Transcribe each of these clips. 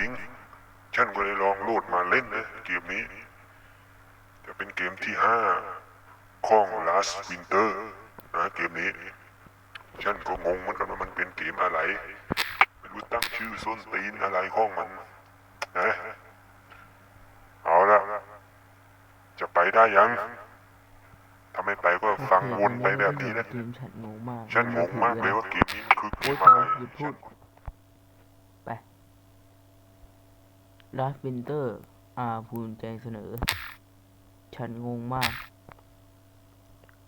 ริง ฉันก็เลยลองโหลดมาเล่นนะเกมนี้ แต่เป็นเกมที่ห้าของ Last Winter นะเกมนี้ ฉันก็งงเหมือนกันว่ามันเป็นเกมอะไรไม่รู้ตั้งชื่อส้นตีนอะไรของมันนะเอาละจะไปได้ยังถ้าไม่ไปก็ฟังวนไปแบบนี้นะเกมฉันงงมากฉันงงมากเลยว่าเกมนี้มันคือเกโอ้ยมพอะอไร หยุดพูด ไป Last Winter อาภูมิใจเสนอ ฉันงงมาก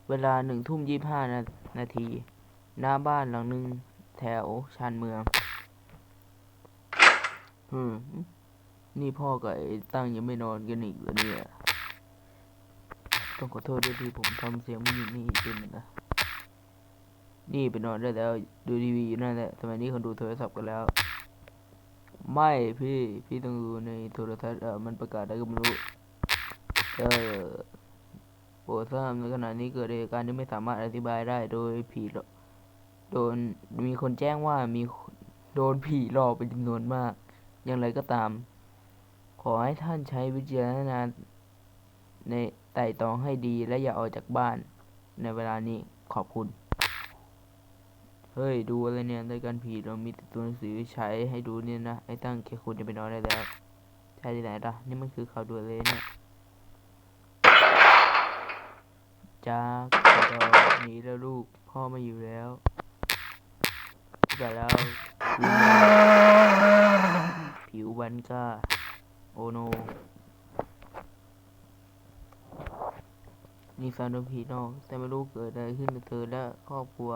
เวลาหนึ่งทุ่มยี่ห้านาที หน้าบ้านหลังหนึ่งแถวชานเมืองอืมนี่พ่อกับไอ้ตั้งยังไม่นอนกันอีกเหรอเนี่ย ต้องขอโทษด้วยที่ผมทำเสียงไม่มีนี่เป็นนะนี่ไปนอนได้แล้ว ดูทีวีอยู่นั่นแหละสมัยนี้คนดูโทรศัพท์กันแล้ว ไม่พี่ พี่ต้องดูในโทรทัศน์เออมันประกาศอะไรก็ไม่รู้ เออโปรดทราบในขณะนี้เกิดเหตุการณ์ที่ไม่สามารถอธิบายได้ โดยผีโดนมีคนแจ้งว่ามีโดนผีหลอกเป็นจำนวนมาก อย่างไรก็ตาม ขอให้ท่านใช้วิจารณญาณในไต่ตองให้ดีและอย่าออกจากบ้านในเวลานี้ขอบคุณ เฮ้ย ดูอะไรเนี่ยรายการผีเรามีตัวหนังสือใช้ให้ดูเนี่ยนะ ไอ้ตั้งแค่คุณจะไปนอนได้แล้ว ใช่ที่ไหนล่ะ นี่มันคือข่าวด่วนเลยเนี่ยจากกระดอกหนีแล้วลูก พ่อไมาอยู่แล้วแต่แล้วผิววันก้า โอโน นี่แฟนโดผีนอก แต่ไม่รู้เกิดอะไรขึ้นกับเธอและครอบครัว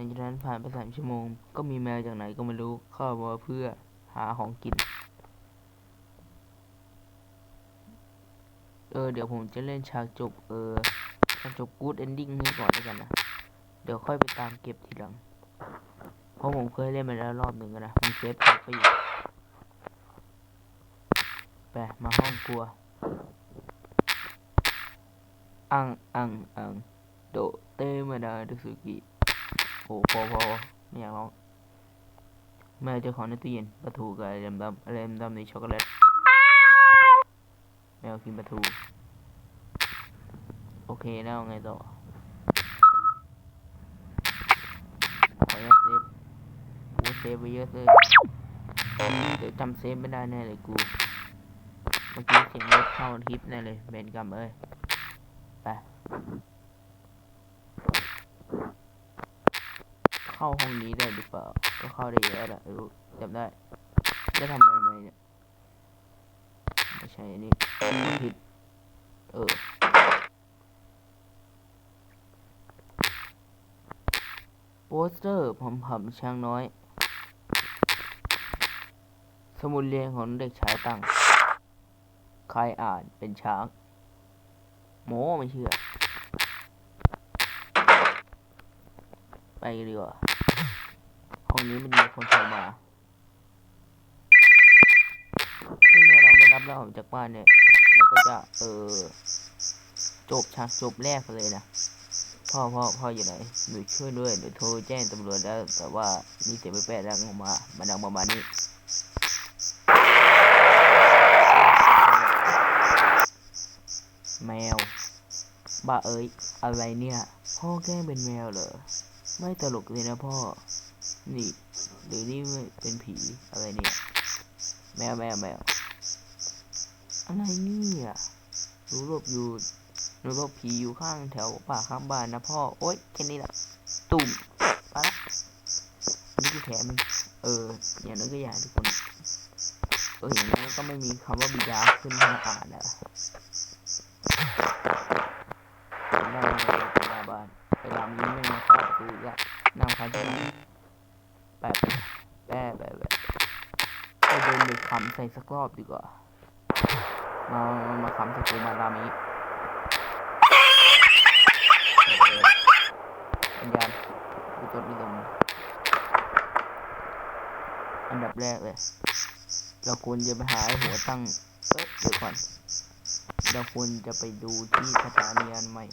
ในจากนั้นผ่านไปสามชั่วโมง ก็มีแมวจากไหนก็ไม่รู้เข้ามาเพื่อหาของกิน เออ เดี๋ยวผมจะเล่นฉากจบ เออฉากจบกู๊ดเอนดิ้งนี้ก่อนแล้วกันนะ เดี๋ยวค่อยไปตามเก็บทีหลัง เพราะผมเคยเล่นมาแล้วรอบหนึ่งนะมันเซฟไปอยู่ไปมาห้องครัว อังอังอังโดเตมาดาดุสุกิ พอพอไม่อยากร้องแม่เจ้าของในตู้เย็นปลาทูกับอะไรดำๆอะไรดำๆในช็อกโกแลตแมวกินปลาทู โอเคแล้วไงต่อขออนุญาตเซฟกูเซฟไปเยอะเลยเดี๋ยวจำเซฟไม่ได้แน่เลยกูเมื่อกี้เสียงรถเข้าทิปแน่เลยเบนกรรมเอ้ยไป เข้าห้องนี้ได้หรือเปล่า ก็เข้าได้เยอะแหละรู้จำได้ จะทำไปทำไมเนี่ย ไม่ใช่อันนี้ผิด เออ โปสเตอร์ผมผำช้างน้อย สมุดเรียนของเด็กชายตั้ง ใครอ่านเป็นช้าง โมไม่เชื่อ ไปดีกว่า ห้องนี้มันมีคนเข้ามาซึ่งถ้าเราไม่รับเราออกจากบ้านเนี่ยเราก็จะเออจบฉากจบแรกเลยนะพ่อพ่อพ่ออยู่ไหนหนูช่วยด้วยหนูโทรแจ้งตำรวจแล้วแต่ว่ามีเสียงแปลกๆดังออกมามันดังประมาณนี้แมว บ้าเอ้ย อะไรเนี่ย พ่อแกล้งเป็นแมวเหรอ ไม่ตลกเลยนะพ่อ นี่หรือนี่เป็นผีอะไรเนี่ยแมวแมวแมวอะไรเนี่ยหนูหลบอยู่หนูหลบผีอยู่ข้างแถวป่าข้างบ้านนะพ่อโอ๊ยแค่นี้แหละตุ่มปละนี่คือแผลมันเออ อย่างนั้นก็อย่างทุกคนเอออย่างนั้นก็ไม่มีคำว่าบิดาขึ้นให้อ่านนะนั่งในหน้าบ้านไปรำนี้ไม่มาเข้าประตูอีกละนั่งพันที่นั่งแปะแปะแปะแปะไปเดินไปขำใส่สักรอบดีกว่า มามาขำใส่กูมารามิปัญญาณดูตัวดีลมอันดับแรกเลย เราควรจะไปหาหัวตั้งเอ้ยเดี๋ยวก่อนเราควรจะไปดูที่สถานีอันใหม่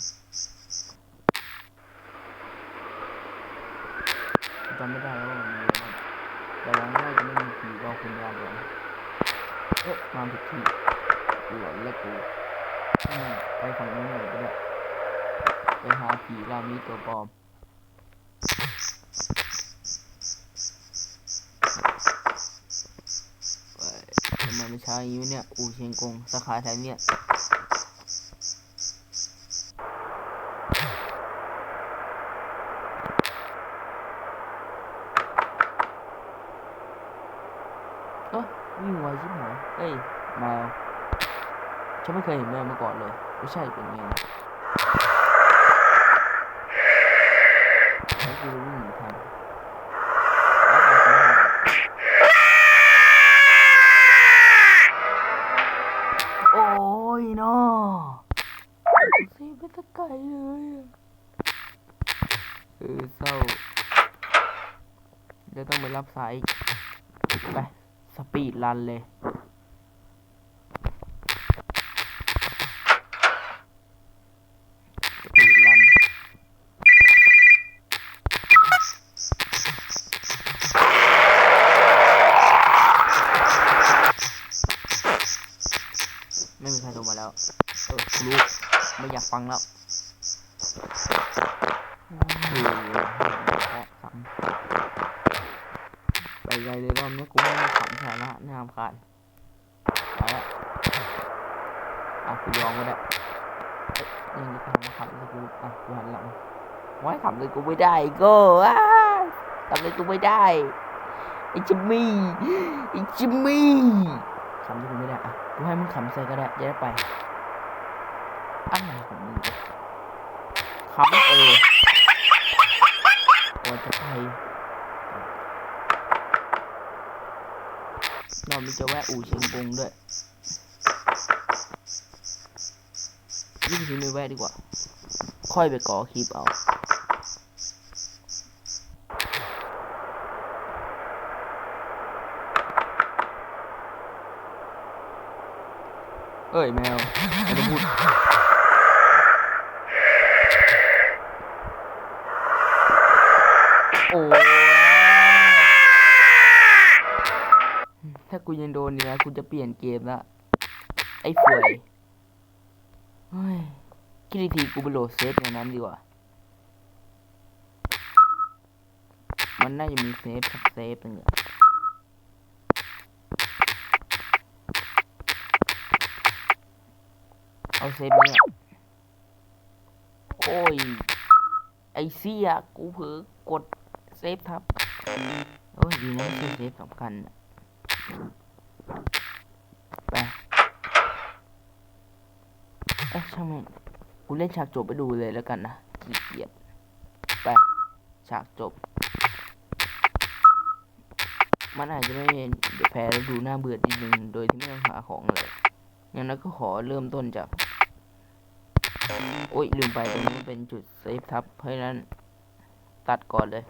จำไม่ได้แล้วว่ามันมีอะไรบ้างแต่หวังว่าจะไม่มีผีรอคุณยาหรอกเอ๊ะมาผิดที่หลอนแล้วกูอืมไปฝั่งนู้นหน่อยก็ได้ไปหาผีรามีตัวปลอมเอ้ยทำไมไม่ใช้อย่างนี้วะเนี่ย อูเชียงกงสาขาแถวเนี่ย เอ้ยวิ่งไวชิบหายเอ้ยแมวฉันไม่ เคยเห็นแมวมาก่อนเลย ไม่ใช่เป็นไงแล้วกูจะวิ่งหนีทันแล้วไปทางโอ้ยนาะซีไปตะไกลเลยอะเออเศร้าเดี๋ยวต้องไปรับสายไป สปีดรันเลย ฟังแล้วโอ้โหแอะซ้ำไปไกลเลยรอบนี้กูไม่มีขำสาระน่ารำคาญไปละอะกูยอมก็ได้ยังจะทำมาขำเลยกูอะกูหันหลังไว้ขำเลยกูไม่ได้โก็อ้ทำเลยกูไม่ได้ไอ้จิมมี่ไอ้จิมมี่ขำเลยกูไม่ได้อะกูให้มึงขำใส่ก็ได้จะได้ไปอะไรของมึงวะ ขำเออโอ้จะไปเรามีจะแวะอู่เชียงกงด้วยยิ่งทีไม่แวะดีกว่า ค่อยไปก่อคลิปเอาเอ้ยแมวไม่ต้องพูด โอ้ย ถ้ากูยังโดนนี่นะกูจะเปลี่ยนเกมละไอ้เฟยเฮ้ยคิดอีกทีกูไปโหลดเซฟในนั้นดีกว่า มันน่าจะมีเซฟสักเซฟหนึ่งอะเอาเซฟนี้โอ้ย ไอเสียกูเผลอกด เซฟทับ โอ้ยดีนะที่เซฟสำคัญอะไปเอ้ยช่างม่งกูเล่นฉากจบไปดูเลยแล้วกันนะขี้เกียจไปฉากจบ มันอาจจะไม่เดี๋ยวแพ้แล้วดูน่าเบื่อนิดนึงโดยที่ไม่ต้องหาของเลย อย่างนั้นก็ขอเริ่มต้นจากโอ้ยลืมไปตรงนี้เป็นจุดเซฟทับเพราะนั้นตัดก่อนเลย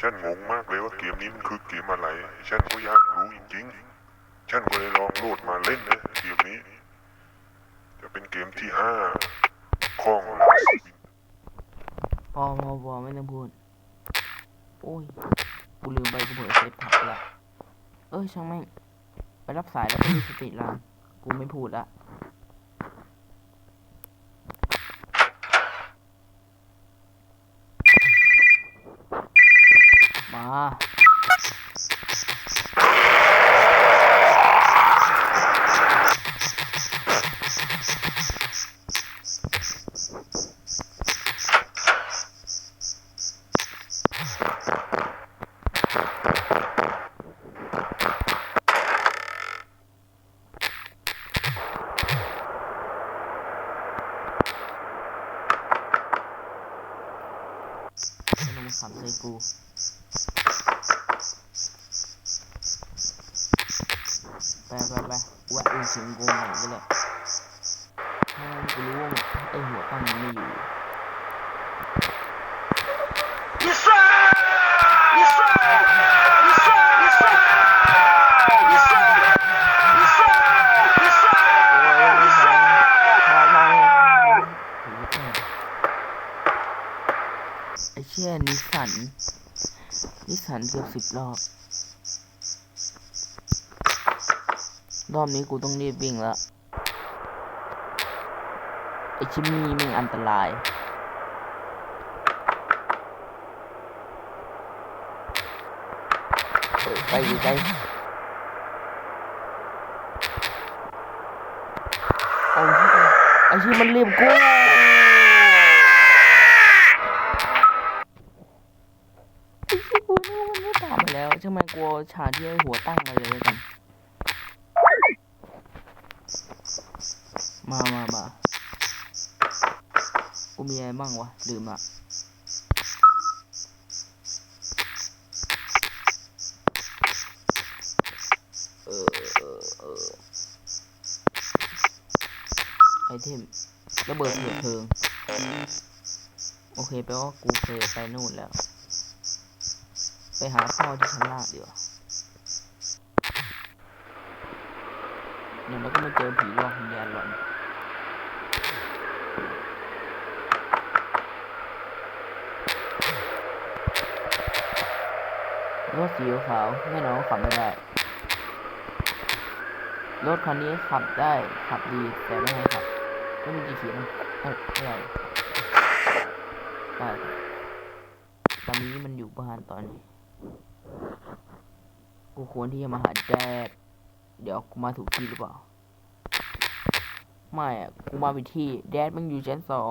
ฉันงงมากเลยว่าเกมนี้มันคือเกมอะไร ฉันก็อยากรู้จริงๆ ฉันก็เลยลองโหลดมาเล่นนะเกมนี้ จะเป็นเกมที่ห้าของลาสวินพอพอพอไม่ต้องพูด โอ้ย กูลืมไปกูเผลอเซฟทับไปละ เอ้ยช่างแม่ง ไปรับสายแล้วก็มีสติลานกูไม่พูดละ มา ไม่ต้องมาขำใส่กู ไปไปไปแวะอุ่นเสียงกงหน่อยก็ได้ถ้ากูรู้ว่าไอหัวตั้งมันไม่อยู่ไอเชี่ยนิสันนิสันเกือบสิบรอบ รอบนี้กูต้องรีบวิ่งแล้วไอชิมี่ม่งอันตรายเฮ้ยไปดิไปเอาไอชิมันรีบกูไอชิกูนึกว่มันไม่ตามมาแล้วใช่ไหมกลัวฉาที่ไอหัวตั้งมาเลยกัน มามามากูมีอะไร บ้างวะลืมอะเออเออเออไอเทมระเบิดเหตุเพลิง โอเคแปลว่ากูเคยไปนู่นแล้ว ไปหาพ่อที่ชั้นล่างดีกว่าเดี๋ยวเราก็มาเจอผีหลอกวิญญาณหลอน รถสีขาวแน่นอนขับไม่ได้ รถคันนี้ขับได้ขับดีแต่ไม่ให้ขับก็มีกี่ขีดนะเท่าไหร่แปดตอนนี้มันอยู่บ้านตอนนี้ กูควรที่จะมาหาแดดเดี๋ยวกูมาถูกที่หรือเปล่า ไม่อะกูมาผิดที่ แดดมันอยู่ชั้นสอง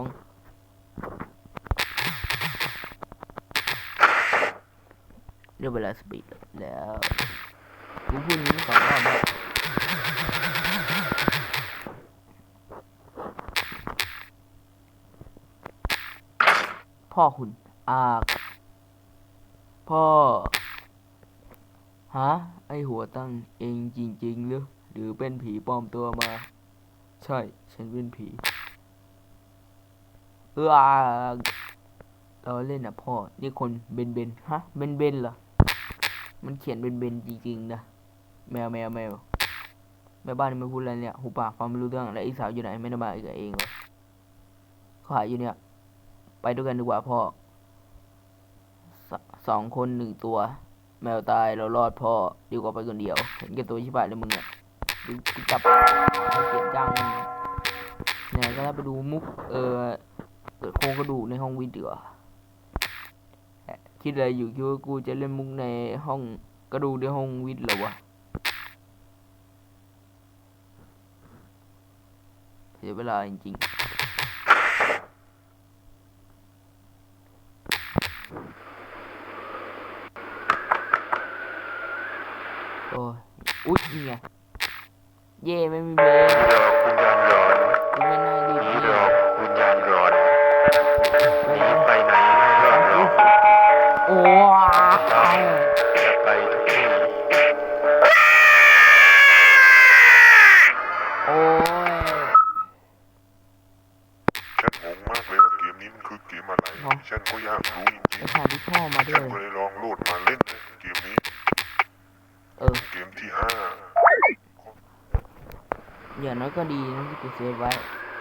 เรียกเวลาสปีดแล้วกูพูดอย่างนี้สองรอบแล้วพ่อคุณอาพ่อ ฮะ ไอหัวตั้งเองจริงๆหรือหรือเป็นผีปลอมตัวมา ใช่ ฉันเป็นผี เออเราเล่นอะพ่อ นี่คนเบนเบนฮะ เบนเบนเหรอ มันเขียนเบนเบนจริงๆนะแมวแมวแมวแม่บ้านนี่พูดอะไรเนี่ยหูปากฟังไม่รู้เรื่องแล้วอีสาวอยู่ไหนไม่ได้มาอีกเองเหรอเขาหายอยู่เนี่ย ไปด้วยกันดีกว่าพ่อสสองคนหนึ่งตัว แมวตายเรารอดพ่อดีกว่าไปคนเดียว เห็นแก่ตัวชิบหายเลยมึงอะดูจับให้เกียดจังเนี่ยก็ได้ไปดูมุกเออเกิดโครงกระดูกในห้องวิดีกว่า คิดอะไรอยู่คิดว่ากูจะเล่นมุกในห้องกระดูกในห้องวิทย์เหรอวะเสียเวลาจริงๆโอ้ยอุ๊ยนี่ไงเย่ไม่มีเบรหยอก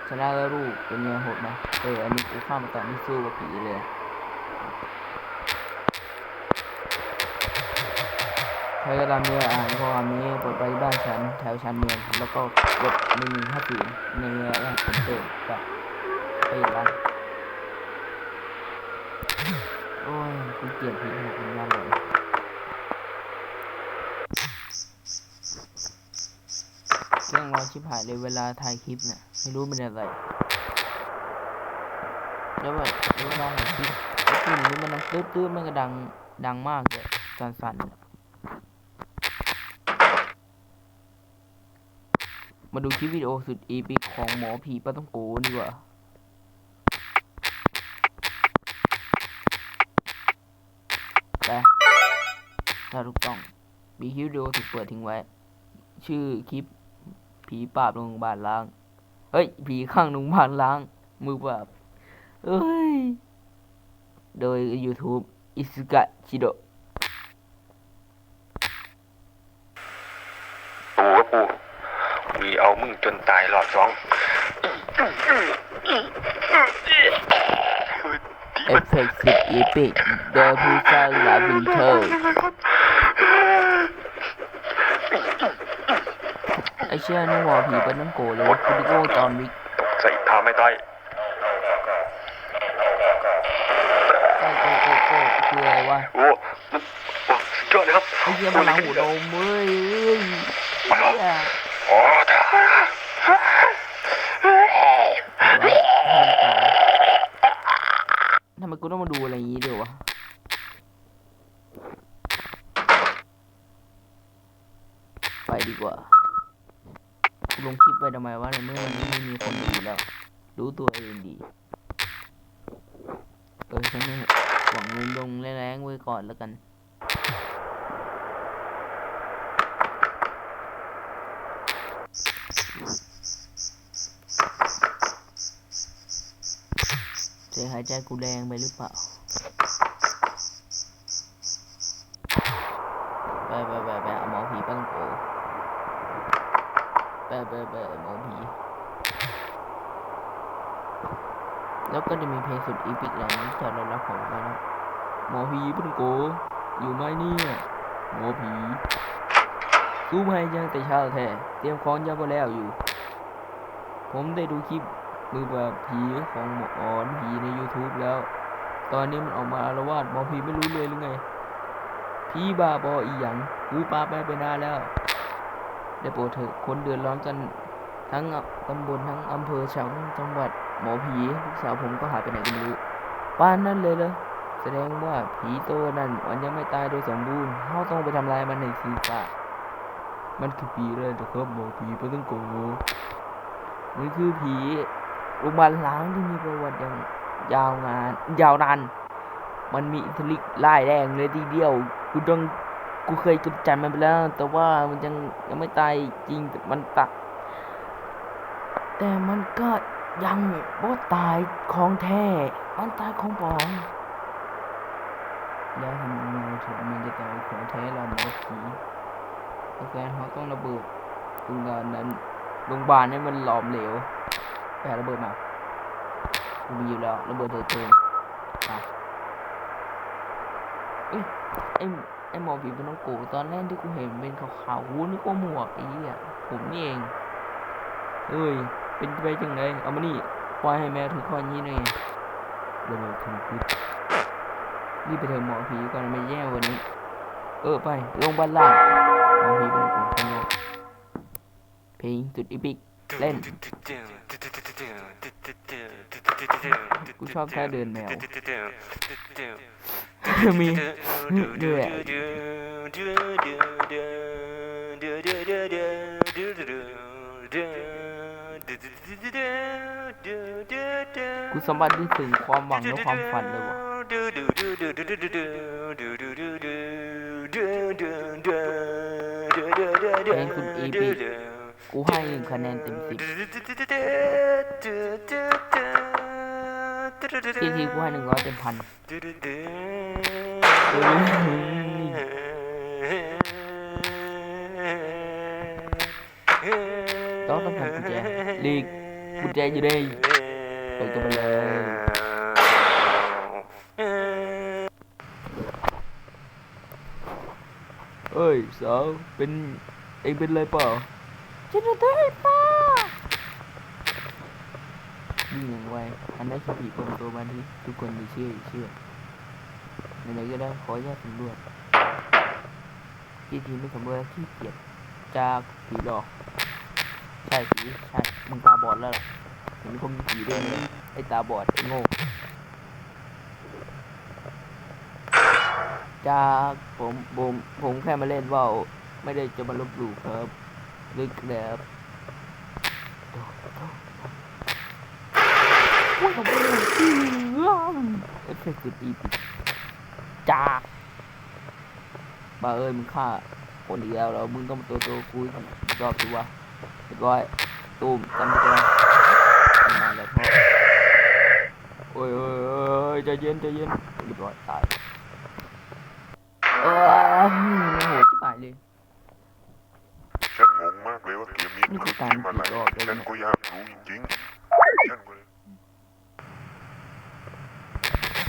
ชนะแล้วรูปเป็นไงโหดไหมเอออันนี้กูข้ามมาต่อไม่สู้กับผีเลยใครก็ตามเนี่ยอ่านข้อความนี้กดไปบ้านฉันแถวชันเมืองแล้วก็กดหนึ่งห้าศูนย์ในแรกผมเติมกับไปอีกบ้านโอ้ยกูเกลียดผีหัวคุณยานเลย เรื่งราวชิบหายเลยเวลาถ่ายคลิปเนี่ยไม่รู้เป็นอะไรแล้วแบบเวลาถ่ายคลิปไอ้กลิ่นนี้มันดังตื้อๆมันก็ดังดังมากเลยสั่นๆมาดูคลิปวิดีโอสุดอีพิกของหมอผีป้าต้องโกดีกว่าไปถ้าถูกต้องมีคลิปวิดีโอถูกเปิดทิ้งไว้ ชื่อคลิป ผีปราบโรงพยาบาลล้าง เฮ้ย ผีข้างโรงพยาบาลล้าง มือปราบเอ้ย โดย YouTube อิสุกะชิโดปูก็ปูวีเอามึงจนตายรอบสองดีเอฟเฟกต์สุดอีพิกโดยผู้สร้างลาวินเทอร์ ไอเชี่ยนี่หมอผีเป็นน้ำโกเลยวะคุณดิโก้จอห์นวิกใส่ทาไม่ต้อยโก้โก้โก้โก้คืออะไรวะโอ้โอ้สุดยอดเลยครับไอเชี่ยพลังหูโดมเว้ยเอ้ยเหี้ยโอ้ตาทำไมกูต้องมาดูอะไรอย่างนี้ด้วยวะไปดีกว่า กูลงคลิปไปทำไมวะในเมื่อมันไม่มีคนดูแล้ว รู้ตัวเองดี เออฉันหวังลงลงแรงๆไว้ก่อนแล้วกันเสียหายใจกูแรงไปหรือเปล่า ไปไปไปไปเอาหมอผีปังโกไปไปไปหม อผี แล้วก็จะมีเพลงสุดอีพิกเหล่านี้จะได้รับผมไปนะหมอผีปังโก อยู่ไหมเนี่ยหมอผีสู้มายังแต่เช้าแท้เตรียมของยังบ่แล้วอยู่ ผมได้ดูคลิปมือปราบผีของหมออ่อนผีใน YouTube แล้ว ตอนนี้มันออกมาอารวาสหมอผีไม่รู้เลยหรือไงผีบาบออีหยังกูปาไปไปนานแล้ว ได้โปรดเถอะคนเดือดร้อนกัน ทั้งตำบลทั้งอำเภอชังจังหวัดหมอผีลูกสาวผมก็หายไปไหนก็ไม่รู้ป้านนั้นเลยเลยแสดงว่าผีตัวนั้นมันยังไม่ตายโดยสมบูรณ์เขาต้องไปทำลายมันในศีรษะมันคือผีเลยนะครับหมอผีปะต้องโกมันคือผีโรงพยาบาลล้างที่มีประวัติอย่างยาวนานยาวนานมันมีอิทธิฤทธิ์ร้ายแรงเลยทีเดียวกูต้องกูเคยกำจัดมันไปแล้ว แต่ว่ามันยังยังไม่ตายจริงแต่มันตัก แต่มันก็ยังบ่ตายของแท้ มันตายของปลอมแล้วทำไมถึงมันจะตายของแท้เราหมอผีเพราะฉะนั้นเขาต้องระเบิดโรงพยาบาลนั้นโรงพยาบาลนี่มันหลอมเหลวไปหาระเบิดมากูมีอยู่แล้วระเบิดเถิดเทิงอะเอ้ยไอไอหมอผีเป็นน้องโกตอนแรกที่กูเห็นเป็นขาวๆกูนึกว่าหมวกไอ้เหี้ยผมนี่เองเอ้ย เป็นไปจังไงเอามานี่ปล่อยให้แมวถือข้อนี้หน่อยระเบิดถึงพุดรีบไปเถอะหมอผีก่อนมันแย่วันนี้ เออไปโรงพยาบาลล่างหมอผีเป็นน้องคนเดียวเพลงจุดอีพิกเล่นกูชอบท่าเดินแมวมีด้วยอะ กูสัมผัสได้ถึงความหวังและความฝันเลยวะเพลงคุณอีพิกกูให้หนึ่งคะแนนเต็มสิบทีทีกูให้หนึ่งร้อยเต็มพัน กกุญแจอยู่ได้เปิดกันไปเลยเอ้ยสาวเป็นเองเป็นไรเปล่าฉันจะได้ป้ายิ่งอย่างไวอันนั้นคือผีปลอมตัวมาที่ทุกคนจะเชื่ออย่าเชื่อไหนๆก็ได้ขออนุญาตสำรวจที่ทีไม่สำรวจขี้เกียจจากผีหลอก ใช่ผีใช่มึงตาบอดแล้วล่ะเห็นคนมีผีด้วยเนี่ยไอ้ตาบอดไอ้โง่จากผมผมผมแค่มาเล่นว่าวไม่ได้จะมาลบหลู่ครับลึกแบบโอ้ยผมเป็นที่เอฟเฟกต์สุดอีพิจากบ้าเอ้ยมึงฆ่าคนอีกแล้วแล้วมึงต้องมาตัวตัวกูอีกรอบตัวเรียบร้อยตูมจำตัวมาแล้วพ่อโอ้ยโอ้ยโอ้ยใจเย็นใจเย็นเรียบร้อยตายเออโอ้โหชิบหายเลยฉันงงมากเลยว่าเกมนี้มันคือเกมอะไรฉันก็อยากรู้จริงๆฉันก็เลย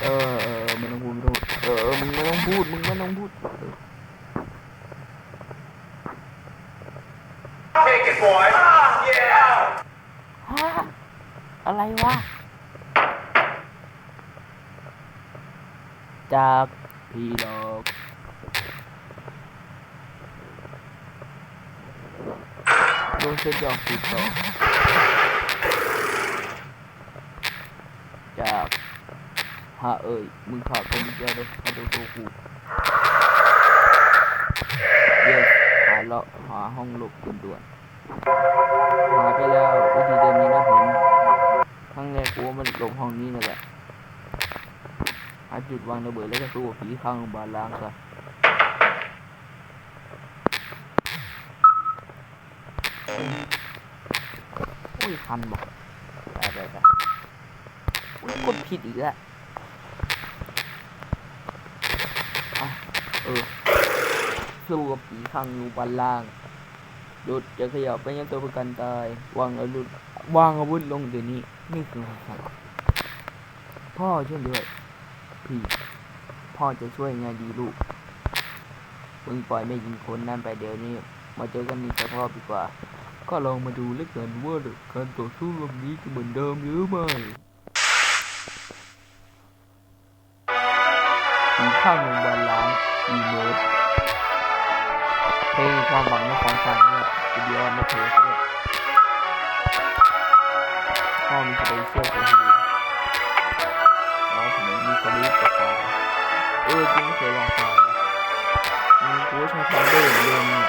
เออเออไม่ต้องพูดไม่ต้องพูดเออเออมึงไม่ต้องพูดมึงไม่ต้องพูดเออ Take it, boy. Yeah. ฮะอะไร วะ จากพี่หลอกโดนเซ็ตยองติดต่อจากฮะเอ้ย มึงขาดคนเดียวเลยมาดูตัวกูเยวหาเลาะหาห้องหลบด่วนๆหาไปแล้ววิธีเดิ มันหลบห้องนี้นั่นแหละหาจุดวางระเบิดแล้วก็สู้กับผีข้างโรงพยาบาลล้างซะโอ้ยคันบอกไปไปไปอุ้ยกดผิดอีกแล้วเออสู้กับผีข้างโรงพยาบาลล้างหยุดจะขยับไปยังตัวประกันตายวางอาวุธ วางอาวุธลงเดี๋ยวนี้นี่คือคำสั่งพ่อช่วยด้วย พี่พ่อจะช่วยไงดีลูกมึงปล่อยแม่ยิงคนนั้นไปเดี๋ยวนี้ มาเจอกันนี่สภาพดีกว่า ก็ลองมาดูแล้วกันว่าการต่อสู้รอบนี้จะเหมือนเดิมหรือไม่ผีข้างโรงพยาบาลล้างอีเมสเพลงความหวังในความฝันเนี่ยจะเดีออนมาเทสด้วย พ่อมีสเปเชียลตัวฮีแล้วผมมีสลิปกับฟ้าเออจริงเคยลองทานมันกูใช้ทางได้อย่างเดิมเนี่ย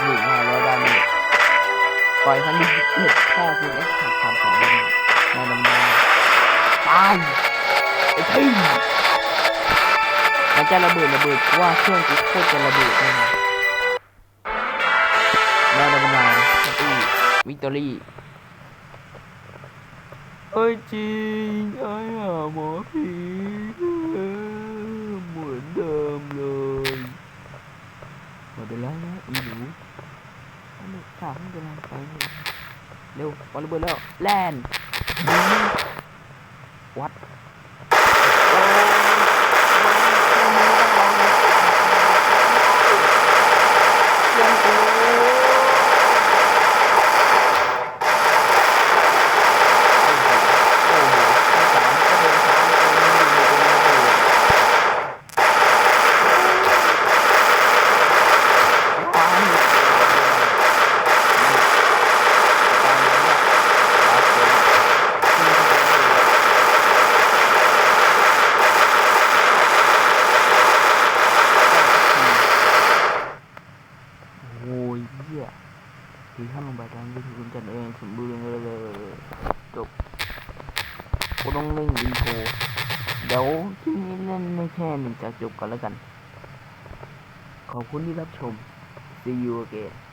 หนึ่งห้าร้อยดาเมจปล่อยครั้งที่สิบเอ็ดค่าคุณเอ็กซ์ขาดความสองดาเมจในลำนาตายไอ้ทิ้งมันจะระเบิดระเบิดว่าเครื่องกูโคตรจะระเบิดแน่น อนได้ดับนาตี้วิกตอรี่เอ้ยจริงไอ้หาหมอผีเหมือนเดิมเลยไม่เป็นไรนะอีหนูอันนี้ถามไม่เป็นไรไปเลยเร็วบอลระเบิดแล้วแลนวัดยังกู โอ้ยเหี้ยผีข้างลงไปทางวิธีคุณจันเองสมบูรณ์เลยเลยจบกูต้องเล่นอินโทรเดี๋ยวที่นี้เล่นไม่แค่หนึ่งจา ก่อนแล้วกัน ขอบคุณที่รับชม see you again